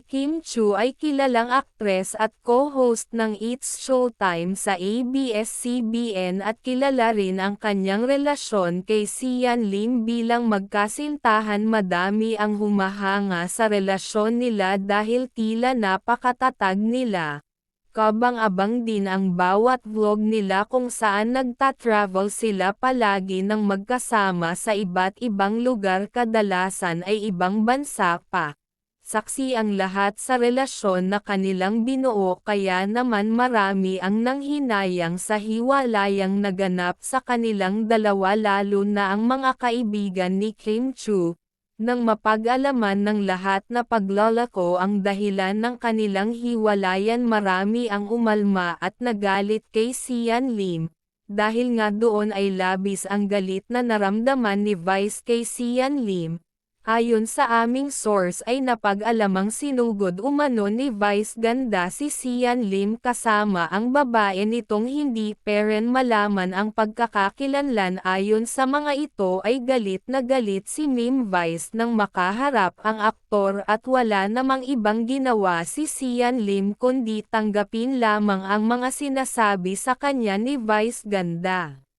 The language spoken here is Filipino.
Kim Chu ay kilalang aktres at co-host ng It's Showtime sa ABS-CBN at kilala rin ang kanyang relasyon kay Sian Lim bilang magkasintahan madami ang humahanga sa relasyon nila dahil tila napakatatag nila. Kabang-abang din ang bawat vlog nila kung saan nagta-travel sila palagi ng magkasama sa iba't ibang lugar kadalasan ay ibang bansa pa. Saksi ang lahat sa relasyon na kanilang binuo kaya naman marami ang nanghinayang sa hiwalayang naganap sa kanilang dalawa lalo na ang mga kaibigan ni Kim Chu, nang mapag-alaman ng lahat na paglalako ang dahilan ng kanilang hiwalayan marami ang umalma at nagalit kay Sian Lim. Dahil nga doon ay labis ang galit na naramdaman ni Vice kay Sian Lim. Ayon sa aming source ay napag-alamang sinugod umano ni Vice Ganda si Sian Lim kasama ang babae nitong hindi peren malaman ang pagkakakilanlan ayon sa mga ito ay galit na galit si Mim Vice nang makaharap ang aktor at wala namang ibang ginawa si Sian Lim kundi tanggapin lamang ang mga sinasabi sa kanya ni Vice Ganda.